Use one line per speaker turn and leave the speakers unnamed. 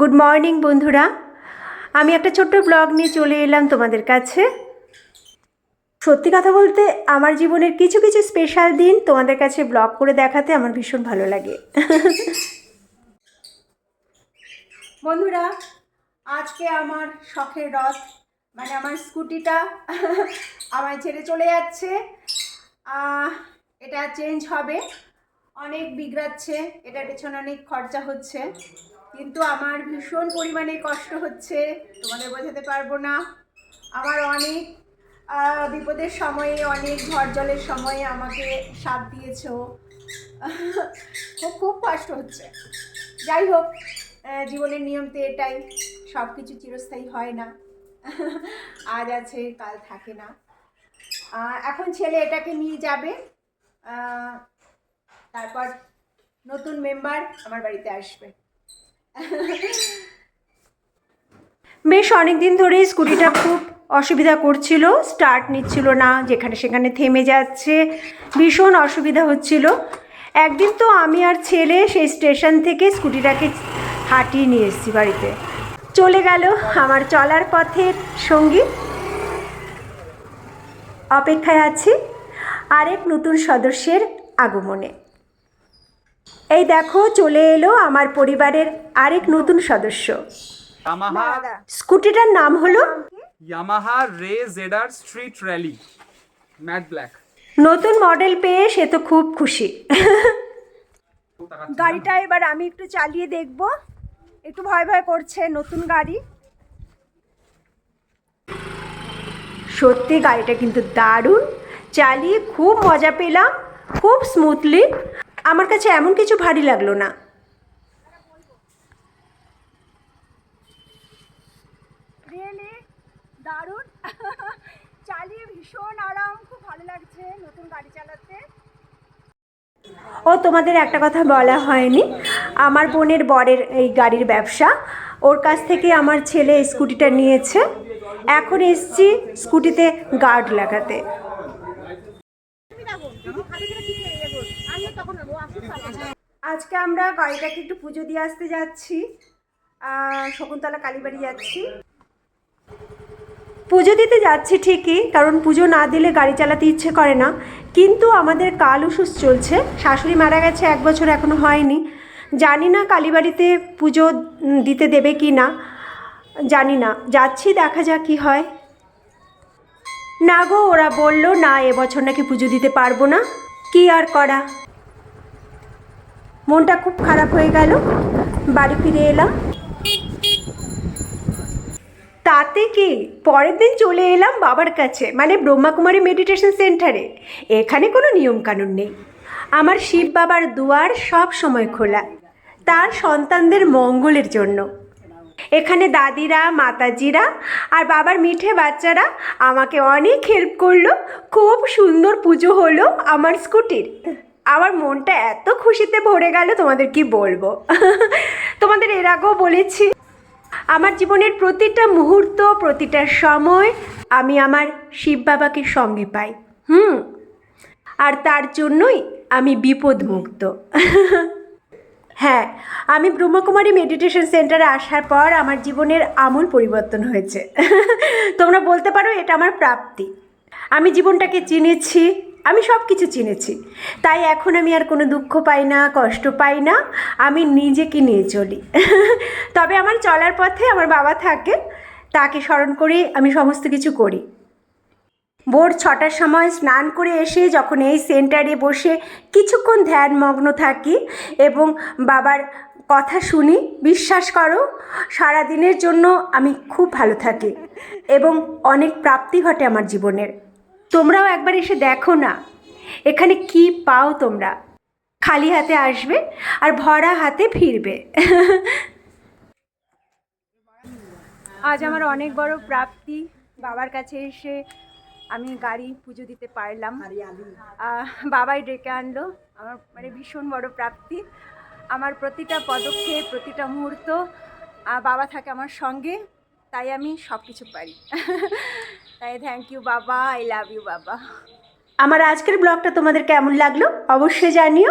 Good morning বন্ধুরা। আমি একটা ছোট্ট ব্লগ নিয়ে চলে এলাম তোমাদের কাছে। সত্যি কথা বলতে, আমার জীবনের কিছু কিছু স্পেশাল দিন তোমাদের কাছে ব্লগ করে দেখাতে আমার ভীষণ ভালো লাগে। বন্ধুরা, আজকে আমার শখের রথ মানে আমার স্কুটিটা আমায় ছেড়ে চলে যাচ্ছে। এটা চেঞ্জ হবে। অনেক বিগড়াচ্ছে, এটার পেছনে অনেক খরচা হচ্ছে। কিন্তু আমার ভীষণ পরিমাণে কষ্ট হচ্ছে, তোমাদের বোঝাতে পারব না। আমার অনেক বিপদের সময়ে, অনেক ঝড় জলের সময়ে আমাকে সাথ দিয়েছ। খুব কষ্ট হচ্ছে। যাই হোক জীবনের নিয়ম তো এটাই সব কিছু চিরস্থায়ী হয় না। আজ আছে, কাল থাকে না। এখন ছেলে এটাকে নিয়ে যাবে। তারপর নতুন মেম্বার আমার বাড়িতে আসবে। বেশ অনেক দিন ধরেই স্কুটিটা খুব অসুবিধা করছিল স্টার্ট নিচ্ছিল না, যেখানে সেখানে থেমে যাচ্ছে, ভীষণ অসুবিধা হচ্ছিল। একদিন তো আমি আর ছেলে সেই স্টেশন থেকে স্কুটিটাকে হাঁটিয়ে নিয়ে এসেছি বাড়িতে। চলে গেল আমার চলার পথের সঙ্গী। অপেক্ষায় আছি আরেক নতুন সদস্যের আগমনে। এই দেখো চলে এলো আমার পরিবারের আরেক নতুন সদস্য।
ইয়ামাহা
স্কুটিটার নাম হলো?
ইয়ামাহা রে জেডার স্ট্রিট র্যালি ম্যাট ব্ল্যাক
নতুন মডেল পেয়ে সে তো খুব খুশি। গাড়িটা এবার আমি একটু চালিয়ে দেখব। একটু ভয় ভয় করছে নতুন গাড়ি। সত্যি গাড়িটা কিন্তু দারুণ। চালিয়ে খুব মজা পেলাম খুব স্মুথলি আমার কাছে এমন কিছু ভারী লাগল না। দারুণ। চালিয়ে ভীষণ আরাম খুব ভালো লাগছে নতুন গাড়ি চালাতে। ও তোমাদের একটা কথা বলা হয়নি। আমার বোনের বরের এই গাড়ির ব্যবসা। ওর কাছ থেকে আমার ছেলে স্কুটিটা নিয়েছে। এখন এসছি স্কুটিতে গার্ড লাগাতে। আজকে আমরা গাড়িটাকে একটু পুজো দিয়ে আসতে যাচ্ছি। শকুন্তলা কালীবাড়ি যাচ্ছি। পুজো দিতে যাচ্ছি ঠিকই, কারণ পুজো না দিলে গাড়ি চালাতে ইচ্ছে করে না। কিন্তু আমাদের কাল উসুস চলছে, শাশুড়ি মারা গেছে, এক বছর এখনও হয়নি। জানি না কালীবাড়িতে পুজো দিতে দেবে কি না, জানি না। যাচ্ছি, দেখা যাক কি হয়। না গো, ওরা বলল, না এবছর নাকি পুজো দিতে পারব না। কি আর করা? মনটা খুব খারাপ হয়ে গেল। বাড়ি ফিরে এলাম। তাতে কি? পরের দিন চলে এলাম বাবার কাছে মানে ব্রহ্মাকুমারী মেডিটেশন সেন্টারে। এখানে কোনো নিয়মকানুন নেই। আমার শিব বাবার দুয়ার সব সময় খোলা। তার সন্তানদের মঙ্গলের জন্য। এখানে দাদিরা, মাতাজিরা আর বাবার মিঠে বাচ্চারা আমাকে অনেক হেল্প করল। খুব সুন্দর পুজো হলো আমার স্কুটির। আমার মনটা এত খুশিতে ভরে গেল, তোমাদের কি বলব? তোমাদের এর আগেও বলেছি, আমার জীবনের প্রতিটা মুহূর্ত, প্রতিটা সময় আমি আমার শিব বাবাকে সঙ্গে পাই। হুম, আর তার জন্যই আমি বিপদমুক্ত। হ্যাঁ আমি ব্রহ্মকুমারী মেডিটেশন সেন্টারে আসার পর আমার জীবনের আমূল পরিবর্তন হয়েছে। তোমরা বলতে পারো এটা আমার প্রাপ্তি। আমি জীবনটাকে চিনেছি আমি সব কিছু চিনেছি। তাই এখন আমি আর কোনো দুঃখ পাই না, কষ্ট পাই না, আমি নিজেকে নিয়ে চলি। তবে আমার চলার পথে আমার বাবা থাকে, তাকে স্মরণ করে আমি সমস্ত কিছু করি। ভোর ছটার সময় স্নান করে এসে যখন এই সেন্টারে বসে কিছুক্ষণ ধ্যানমগ্ন থাকি এবং বাবার কথা শুনি, বিশ্বাস করো সারা দিনের জন্য আমি খুব ভালো থাকি এবং অনেক প্রাপ্তি ঘটে আমার জীবনের। তোমরাও একবার এসে দেখো না। এখানে কি পাও তোমরা? খালি হাতে আসবে আর ভরা হাতে ফিরবে। আজ আমার অনেক বড় প্রাপ্তি। বাবার কাছে এসে আমি গাড়ি পুজো দিতে পারলাম। বাবাই ডেকে আনলো। আমার মানে ভীষণ বড় প্রাপ্তি। আমার প্রতিটা পদক্ষেপ, প্রতিটা মুহূর্ত বাবা থাকে আমার সঙ্গে, তাই আমি সব কিছু পারি। তাই থ্যাংক ইউ বাবা আই লাভ ইউ বাবা। আমার আজকের ব্লগটা তোমাদের কেমন লাগল? অবশ্যই জানিও।